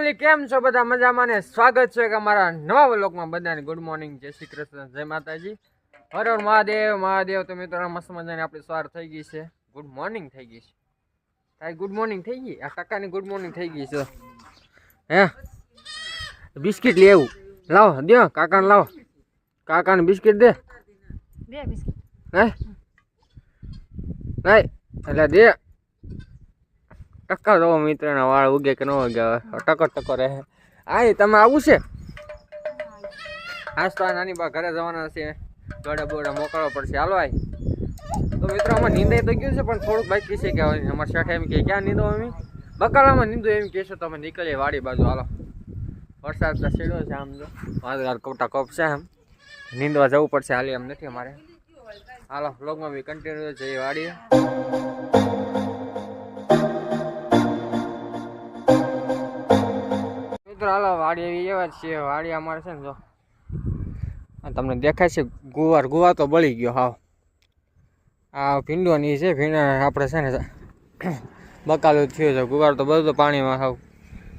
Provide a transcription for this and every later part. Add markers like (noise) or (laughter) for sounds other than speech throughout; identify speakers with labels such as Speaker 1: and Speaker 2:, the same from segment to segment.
Speaker 1: Family કેમ છો બધા? મજામાં ને સ્વાગત છે કે અમારા નવા વ્લોગમાં બધાને. ગુડ મોર્નિંગ જય શ્રી કૃષ્ણ જય માતાજી. હર હર મહાદેવ મહાદેવ તો મિત્રો મસ્ત મજાની આપણી સવાર થઈ ગઈ છે. ગુડ મોર્નિંગ થઈ ગઈ છે. તારી ગુડ મોર્નિંગ થઈ ગઈ? આ કાકાની ગુડ મોર્નિંગ થઈ ગઈ છે. હે? બિસ્કિટ લેવું લાવો દે કાકાને લાવો. કાકાને બિસ્કિટ દે.
Speaker 2: દે બિસ્કિટ.
Speaker 1: હે? નહીં એટલે દે. ટક્કર દો મિત્રના વાળ ઉગે કે ન ઉગે, હવે ટકો રહે. આ તમે આવું છે? આજ તો આ નાની બા ઘરે જવાના છે. ગોડા બોડા મોકલવા પડશે. હાલો આય તો મિત્રો, આમાં નીંદાઈ તો ગયું છે, પણ થોડુંક બાકી છે કે અમારે શેઠ એમ કે, ક્યાં નીંદો અમે? બકાલામાં નીંદો એમ કહેશો તો અમે નીકળીએ વાડી બાજુ. હાલો. વરસાદ તો છેડ્યો છે આમ જો. વાદગાર કોટા કપ છે આમ. નીંદવા જવું પડશે. હાલી એમ નથી અમારે. હાલો વ્લોગમાં બી કન્ટિન્યુ જઈએ વાડીએ. વાડી એવી એવા જ છે. વાડી અમારે છે ને જો. તમને દેખાય છે, ગુવાર ગુવાર તો બળી ગયો હાવ. આ ભીંડોની છે, ભીંડા આપણે છે ને બકાલું થયું છે. ગુવાર તો બધું પાણીમાં હાવ.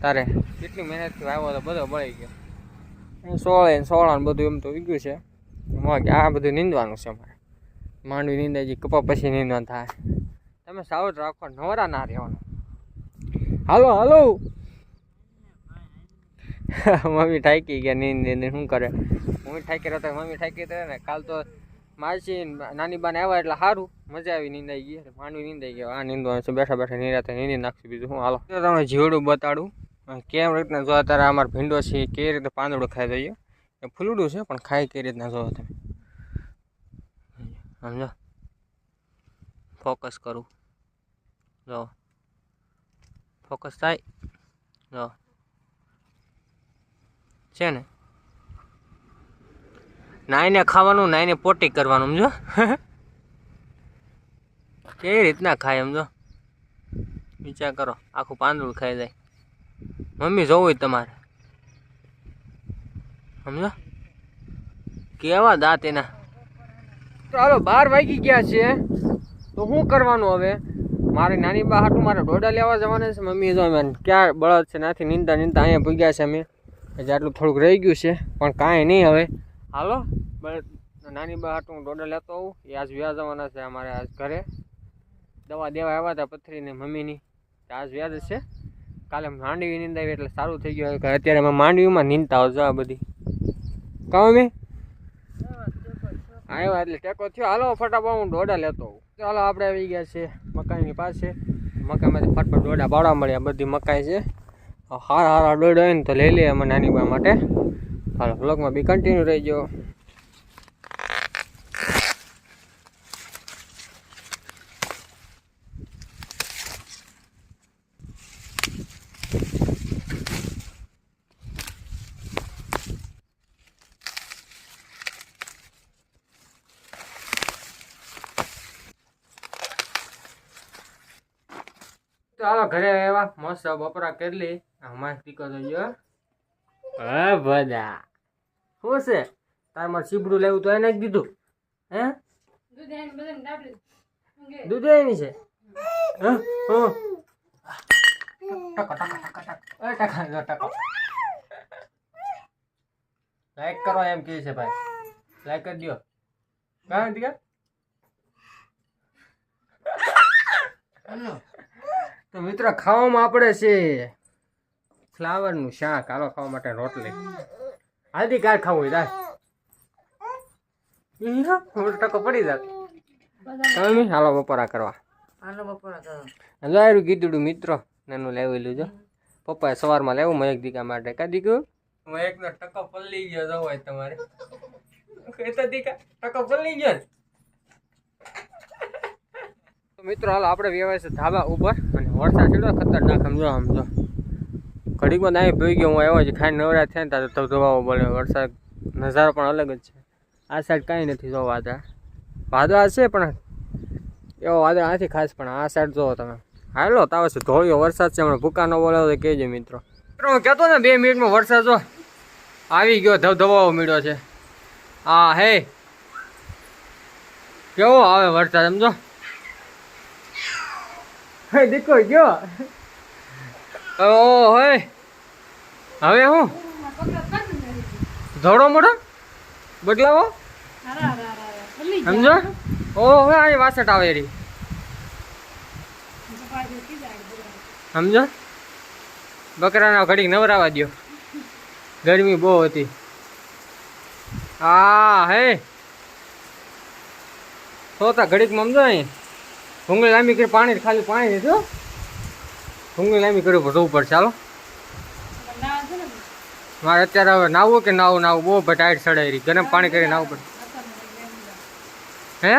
Speaker 1: તારે કેટલી મહેનતથી આવ્યો તો બધો બળી ગયો. સોળે ને સોળા ને બધું એમ તો ઉગ્યું છે. કે આ બધું નીંદવાનું છે અમારે. માંડવી નીંદાય, કપા પછી નીંદવાનું થાય. તમે સાવધ રાખો નવરા ના રહેવાનું. હાલો હાલો. (laughs) મમ્મી ઠાકી ગયા, નીંદ નીંદ શું કરે? મમ્મી ઠાકી રહેતા મમ્મી ઠાકી રહે ને, કાલ તો માસી નાની બાને આવ્યા એટલે સારું મજા આવી નીંદાઈ ગઈ. માંડવી નીંદાઈ ગયા આ નીંદવાનું છે બેઠા બેઠા નીંદાતા નીંદી નાખશું. બીજું હું હાલો. તો તમને જીવડું બતાડું. કેમ રીતના જો અત્યારે અમારે ભીંડો છે કેવી રીતે પાંદડું ખાઈ જોઈએ એ ફૂલડું છે, પણ ખાઈ કઈ રીતના જો તમે. સમજો ફોકસ કરું. જો. ફોકસ થાય. જો. છે ને? નાઈને ખાવાનું, નાઈને પોટી કરવાનું, સમજો? (laughs) કેવી રીતના ખાય, સમજો? વિચાર કરો, આખું પાંદડું ખાઈ જાય. મમ્મી જોવું તમારે. સમજો? કેવા દાંત એના? હાલો, બાર વાગી ગયા છે. તો શું કરવાનું હવે? મારી નાની બા મારે ડોડા લેવા જવાના છે મમ્મી જો ક્યાં બળદ છે, નાથી નીંદા નિંદા અહીંયા ભૂગ્યા છે અમે. હજી આટલું થોડુંક રહી ગયું છે, પણ કાંઈ નહીં હવે. હાલો નાની બા હું ડોડા લેતો આવું. એ આજ વ્યાજ આવવાના છે અમારે આજ ઘરે. દવા દેવા આવ્યા હતા પથરીને મમ્મીની. આજ વ્યાજ છે. કાલે માંડવી નીંદાવી એટલે સારું થઈ ગયું. અત્યારે અમે માંડવીમાં નીંદતા આવજો આ બધી. કહો મેં આવ્યા એટલે ટેકો થયો. હાલો, ફટાફટ હું દોડા લેતો હોઉં ચાલો, આપણે આવી ગયા છે મકાઈની પાસે. મકાઈમાંથી ફટફટ દોડા બાળવા મળ્યા. બધી મકાઈ છે. હારા હારા દોડા હોય ને તો લઈ લઈએ અમે નાની બા માટે. હાલો બ્લોગમાં બી કન્ટિન્યુ રહી ગયો ચાલો ઘરે આવ્યા, મસ્ત બપોરા કરી અમારે સ્પીકર તો જો હા બધા. શું છે? તાર મારે સીબડું લેવું તો એને જ દીધું હે?
Speaker 2: દૂધ એને
Speaker 1: છે. હા? હા. ટકો ટકો ટકો ટકો. ટકા જો ટકો. લાઈક કરો એમ કે છે ભાઈ. લાઈક કરી દો કાં દીકા તો મિત્રો ખાવામાં આપણે છે. ફ્લાવરનું શાક. હાલો ખાવા માટે રોટલી. હાલથી કાર ખાવું હોય તાર ટકો પડી જાય. તમે હાલો બપોરા કરવા.
Speaker 2: હાલો બપોરા
Speaker 1: કરવા કીધું મિત્રો નાનું લેવેલું જો. પપ્પાએ સવારમાં લેવું મયક દીકા માટે. કા દીકું? મયકનો ટકો પલ્લી ગયો જો હોય તમારે. દીકા ટકો પલ્લી ગયો તો મિત્રો હાલ આપણે વ્યવસ્થિત છે ધાબા ઉપર અને વરસાદ ચડ્યો ખતરનાક સમજો આમ જો. ઘડીકમાં દાઈ ભઈ ગયો, હું આવ્યો છે ખાઈ નવરા થયા ને તો ધોવાવો બોલે વરસાદ નજારો પણ અલગ જ છે. આ સાઈડ કાંઈ નથી જો વાદળા. વાદળા છે પણ એવો વાદળા નથી ખાસ, પણ આ સાઈડ જોવો તમે. હાલો તાવ છે ધોળિયો વરસાદ છે, હમણાં ભૂકા ન બોલાવો તો કહેજો મિત્રો. મિત્રો, હું કહેતો ને, બે મિનિટમાં વરસાદ જો આવી ગયો, ધબધબાવો મળ્યો છે. હા, હે. કેવો આવે વરસાદ, સમજો? દીકરો દીકો ગયો. ઓ હોય હવે હું? ધોડો મોડો બદલાવો? સમજો? ઓ, હવે અહીં વાસટ આવે રી. સમજો? બકરાના ઘડીક નવરાવા દ્યો. ગરમી બહુ હતી. હા, હે. સોતા ઘડીક સમજો અહીં. ભૂંગળી લાંબી કરી પાણી ખાલી પાણી દીધું ભૂંગળી લાંબી કરવું પડે ચાલો. મારે અત્યારે હવે નાવું કે નાવું નાવું? બહુ ટાઈટ સડાઈ રહી. ગરમ પાણી કરી નાવું પડે. હે?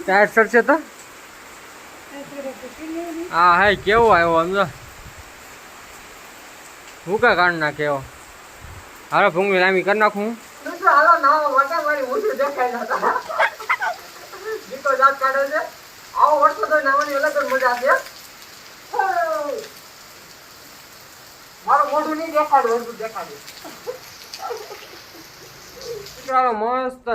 Speaker 1: ટાયર સડશે તો? હા હા, કેવો આવ્યો સમજો હું કા કાઢ નાખે એવો? હાલો ભૂંગવી લાંબી કરી નાખું હું. (laughs) દેખાય નતા આવો વર્ષો તો નાવાની અલગ મજા છે. મોઢું નહીં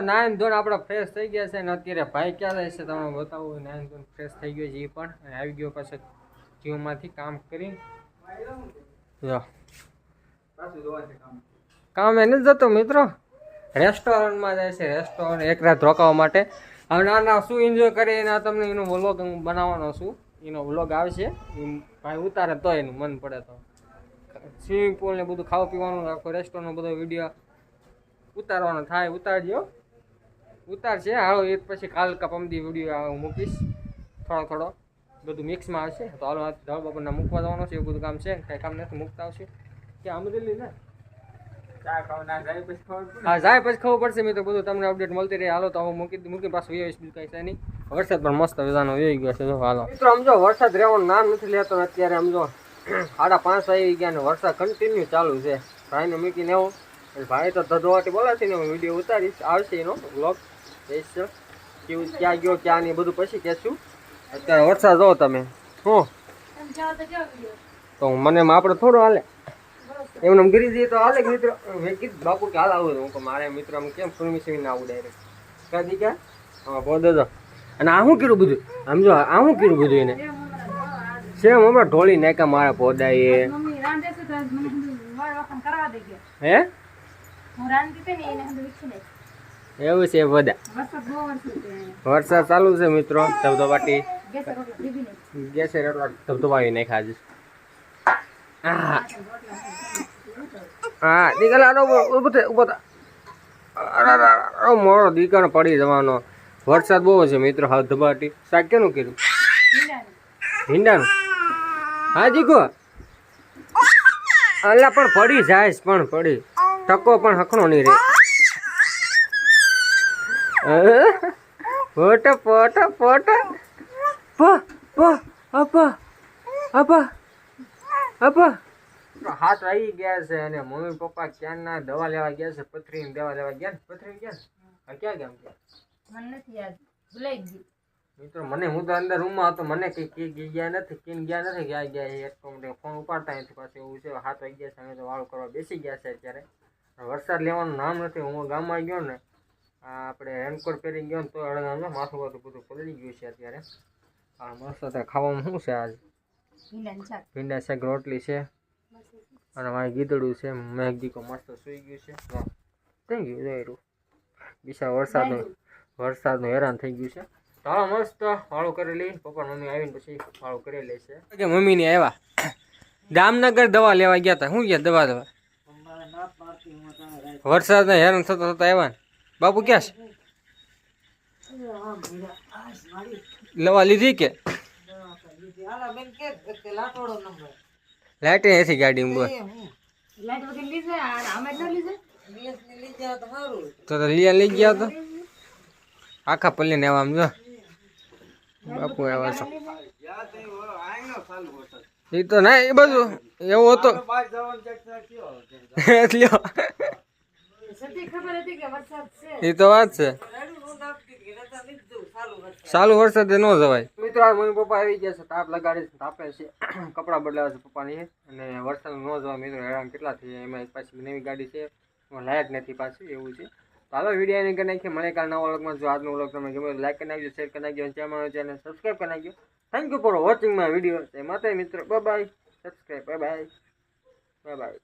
Speaker 1: નાઈન ધોન આપણે ફ્રેશ થઈ ગયા છે અને અત્યારે ભાઈ ક્યાં જાય છે તમને બતાવું નાયન ધોન ફ્રેશ થઈ ગયો છે એ પણ. આવી ગયો પાછો જીવમાંથી કામ કરી કામ એને જતો મિત્રો. રેસ્ટોરન્ટમાં જાય છે રેસ્ટોરન્ટ એક રાત રોકાવા માટે. હવે ના શું એન્જોય કરે એના તમને એનો વ્લોગ હું બનાવવાનો છું. એનો વ્લોગ આવશે. ભાઈ ઉતારે તો એનું મન પડે તો. સ્વિમિંગ પુલ ને બધું ખાવા પીવાનું આખો રેસ્ટોરન્ટનો બધો વીડિયો ઉતારવાનો થાય. ઉતારજો ઉતારશે હાલો એ પછી કાલ કપમદી વીડિયો હું મૂકીશ. થોડો થોડો. બધું મિક્સમાં આવશે. તો હાલો ધળ બપોરના મૂકવા જવાનો છે. એવું બધું કામ છે. કાંઈ કામ નથી મૂકતા આવશે. કે અમરેલી ને. હા જાય પછી ખબર પડશે. મેં તો બધું તમને અપડેટ મળતી રહે. હાલો તો હું મૂકી મૂકી પાછું વ્યવસ્થિત બીજું કાંઈ છે નહીં. વરસાદ પણ મસ્ત વેદાનો વહી ગયો છે. હાલો. મિત્રો સમજો વરસાદ રહેવાનું નામ નથી લેતો અત્યારે સમજો સાડા પાંચ આવી ગયા ને વરસાદ કન્ટિન્યુ ચાલુ છે. ભાઈને મૂકીને એટલે ભાઈ તો ધધવાટી બોલાશે ને હું વીડિયો ઉતારીશ. આવશે એનો બ્લોગ કહીશ કેવું ક્યાં ગયો ક્યાં નહીં બધું પછી કહેશું. અત્યારે વરસાદ જો તમે. શું તો મને આપણે થોડો હાલે. એમને આમ ગીરી જઈએ તો હાલે મિત્ર? મેં કીધું બાપુ કે હાલ આવું હું કે મારે મિત્ર આમ કેમ ફૂલમી ના આવું ડાયરેક્ટ કાદી કે હા બોલ દેજો અને આ શું કર્યું બધું? આમ જો આ શું કર્યું બધું એને? સેમ હમણાં ઢોળી નાખ્યા મારા પોદા એ
Speaker 2: મમ્મી રાંધે છે તો મને કીધું મારે વખત કરવા દે ગયા.
Speaker 1: હે. એવું છે બધા.
Speaker 2: વરસાદ
Speaker 1: ચાલુ છે મિત્રો ધબધબાટી
Speaker 2: ગેસે રોટલા
Speaker 1: ધબધબાવી નાખ્યા આજે. હા દીકરા ઊભો ઊભો મોડો દીકરો પડી જવાનો. વરસાદ બહુ છે મિત્રો હાથ ધબાટી શાક કેનું કર્યું. ભીંડાનું હા જીગો અલા પણ પડી જાય પણ પડી. ટકો પણ હકણો નહીં રે પોટ પોટ પોટ પ પ, અપ અપ અપ. હાથ આવી ગયા છે અને મમ્મી, પપ્પા ક્યાંના દવા લેવા ગયા છે? પથરીની દવા લેવા ગયા પથરી ગયા ક્યાં ગયા
Speaker 2: મને નથી યાદ. ભૂલાઈ ગયું.
Speaker 1: મિત્રો મને હું તો અંદર રૂમમાં હતો મને કંઈ કી ગયા નથી કીન ગયા નથી ગયા ગયા એ તો મને ફોન ઉપાડતા નથી પાછું એવું છે હાથ વાગી ગયા છે અમે તો વાળું કરવા બેસી ગયા છે અત્યારે. વરસાદ લેવાનું નામ નથી હું ગામમાં ગયો ને આપણે રેનકોટ પહેરી ગયો ને તો અડગામાં માથું બધું બધું પલળી ગયું છે અત્યારે. આ મસ્ત અત્યારે ખાવામાં શું છે આજ? ભીંડા શાક. રોટલી છે અને મારે ગીદડું છે મેઘ દીકો મસ્ત સૂઈ ગયું છે. થઈ ગયું જોયેલું બીજા વરસાદનું વરસાદનું હેરાન થઈ ગયું છે. હાલો મસ્ત. વાળું કરી લઈ. પપ્પા મમ્મી આવીને પછી વાળું કરી લે છે. કે મમ્મીની આવ્યા જામનગર દવા લેવા ગયા હતા શું ગયા દવા દવા? વરસાદને હેરાન થતા થતા આવ્યા ને. બાપુ ક્યાં છે? દવા લીધી કે? લાઈટ
Speaker 2: એસી ગાડી ન લીધે
Speaker 1: તો લઈ ગયા તો? આખા પલ્લીને ને આમ જો. બાપુ આવ્યા છો. એ તો ના એ બધું એવો હતું. લ્યો (laughs)
Speaker 2: સતી ખબર હતી કે વરસાદ છે?
Speaker 1: એ તો વાત છે. ચાલુ વરસાદ. ન જવાય. મિત્રો આ મમ્મી પપ્પા આવી ગયા છે તાપ લગાડી છે તાપે છે. (clears throat) કપડાં બદલાવે છે પપ્પાની. અને વરસાદ ન જવા મિત્રો હેરાન કેટલા થઈ જાય એમાં. પાછી નવી ગાડી છે. લાયક નથી પાછી એવું છે. હાલો વીડિયો એને કરી નાખીએ. મળે કાલ નવા વ્લોગમાં. જો આજનો વ્લોગ તમે ગમે લાઈક કરી નાખજો શેર કરી નાખજો ચેનલ ચેનલ સબસ્ક્રાઈબ કરી નાખજો. Thank you for watching my video માતા મિત્રો. Bye subscribe bye bye bye bye